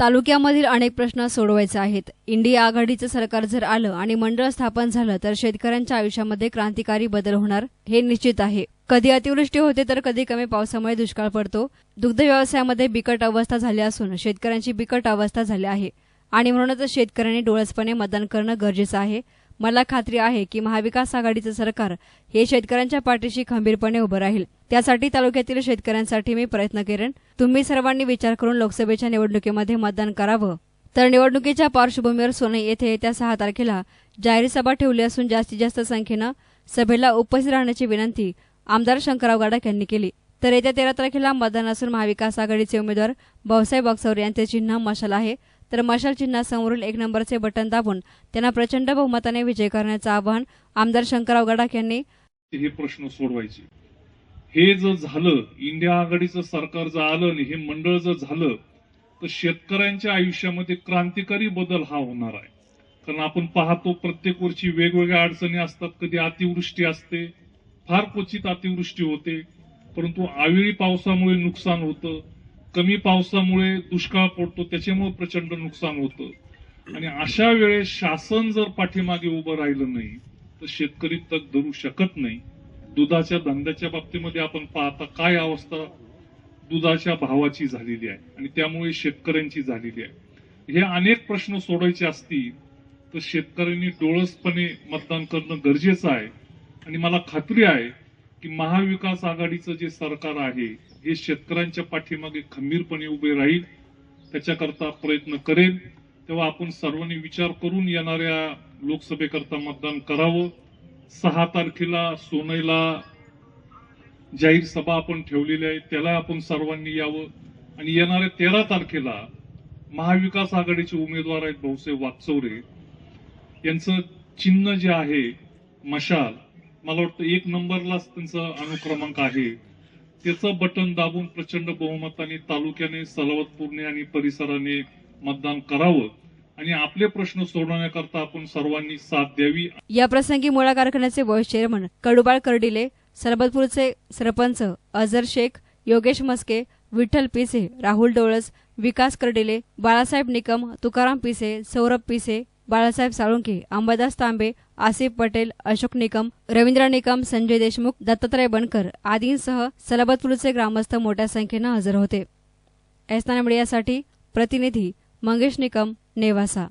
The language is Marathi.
तालुक्यामधील अनेक प्रश्न सोडवायचे आहेत. इंडिया आघाडीचं सरकार जर आलं आणि मंडळ स्थापन झालं तर शेतकऱ्यांच्या आयुष्यामध्ये क्रांतिकारी बदल होणार हे निश्चित आहे. कधी अतिवृष्टी होते तर कधी कमी पावसामुळे दुष्काळ पडतो. दुग्ध व्यवसायामध्ये बिकट अवस्था झाली असून शेतकऱ्यांची बिकट अवस्था झाली आहे. आणि म्हणूनच शेतकऱ्यांनी डोळसपणे मतदान करणं गरजेचं आहे. मला खात्री आहे की महाविकास आघाडीचं सरकार हे शेतकऱ्यांच्या पाठीशी खंबीरपणे उभं राहील. त्यासाठी तालुक्यातील शेतकऱ्यांसाठी मी प्रयत्न करेन. तुम्ही सर्वांनी विचार करून लोकसभेच्या निवडणुकीमध्ये मतदान करावं. तर निवडणुकीच्या पार्श्वभूमीवर सोने येथे येत्या सहा तारखेला जाहीर सभा ठेवली असून जास्तीत जास्त संख्येनं सभेला उपस्थित राहण्याची विनंती आमदार शंकरराव गाडक यांनी केली. तर येत्या तेरा तारखेला मतदान असून महाविकास आघाडीचे उमेदवार भाऊसाहेब बक्सवर यांचे चिन्ह मशाल आहे. तर मशाल चिन्हासमोरील एक नंबरचे बटन दाबून त्यांना प्रचंड बहुमताने विजय करण्याचं आवाहन आमदार शंकरराव गडाख यांनी हे प्रश्न सोडवायचे. हे जर झालं इंडिया आघाडीचं सरकार जर आलं आणि हे मंडळ जर झालं तर शेतकऱ्यांच्या आयुष्यामध्ये क्रांतिकारी बदल हा होणार आहे. कारण आपण पाहतो प्रत्येक वर्षी वेगवेगळ्या अडचणी असतात. कधी अतिवृष्टी असते फार क्वचित अतिवृष्टी होते. परंतु आवेळी पावसामुळे नुकसान होतं. कमी पावसामुळे दुष्काळ पडतो त्याच्यामुळे प्रचंड नुकसान होतं. आणि अशा वेळेस शासन जर पाठीमागे उभं राहिलं नाही तर शेतकरी तग धरू शकत नाही. दुधाच्या धंद्याच्या बाबतीमध्ये आपण पाहता काय अवस्था दुधाच्या भावाची झालेली आहे आणि त्यामुळे शेतकऱ्यांची झालेली आहे. हे अनेक प्रश्न सोडायचे असतील तर शेतकऱ्यांनी डोळसपणे मतदान करणं गरजेचं आहे. आणि मला खात्री आहे की महाविकास आघाडीचं जे सरकार आहे हे शेतकऱ्यांच्या पाठीमागे खंबीरपणे उभे राहील त्याच्याकरता प्रयत्न करेल. तेव्हा आपण सर्वांनी विचार करून येणाऱ्या लोकसभेकरता मतदान करावं. सहा तारखेला सोनईला जाहीर सभा आपण ठेवलेली आहे त्याला आपण सर्वांनी यावं. आणि येणाऱ्या तेरा तारखेला महाविकास आघाडीचे उमेदवार आहेत भाऊसाहेब वागचौरे यांचं चिन्ह जे आहे मशाल मला वाटतं एक नंबरलाच त्यांचा अनुक्रमांक आहे. त्याचं बटन दाबून प्रचंड बहुमताने तालुक्याने सलावतपूरने आणि परिसराने मतदान करावं आणि आपले प्रश्न सोडवण्याकरता आपण सर्वांनी साथ द्यावी. या प्रसंगी मुळा कारखान्याचे व्हाईस चेअरमन कडुबाळ कर्डिले सरबतपूरचे सरपंच अझर शेख योगेश मस्के विठ्ठल पिसे राहुल डोळस विकास कर्डिले बाळासाहेब निकम तुकाराम पिसे सौरभ पिसे बाळासाहेब साळुंके अंबादास तांबे आसिफ पटेल अशोक निकम रवींद्र निकम संजय देशमुख दत्तात्रय बनकर आदींसह सलबतपूरचे ग्रामस्थ मोठ्या संख्येनं हजर होते. एसना मीडियासाठी प्रतिनिधी मंगेश निकम नेवासा.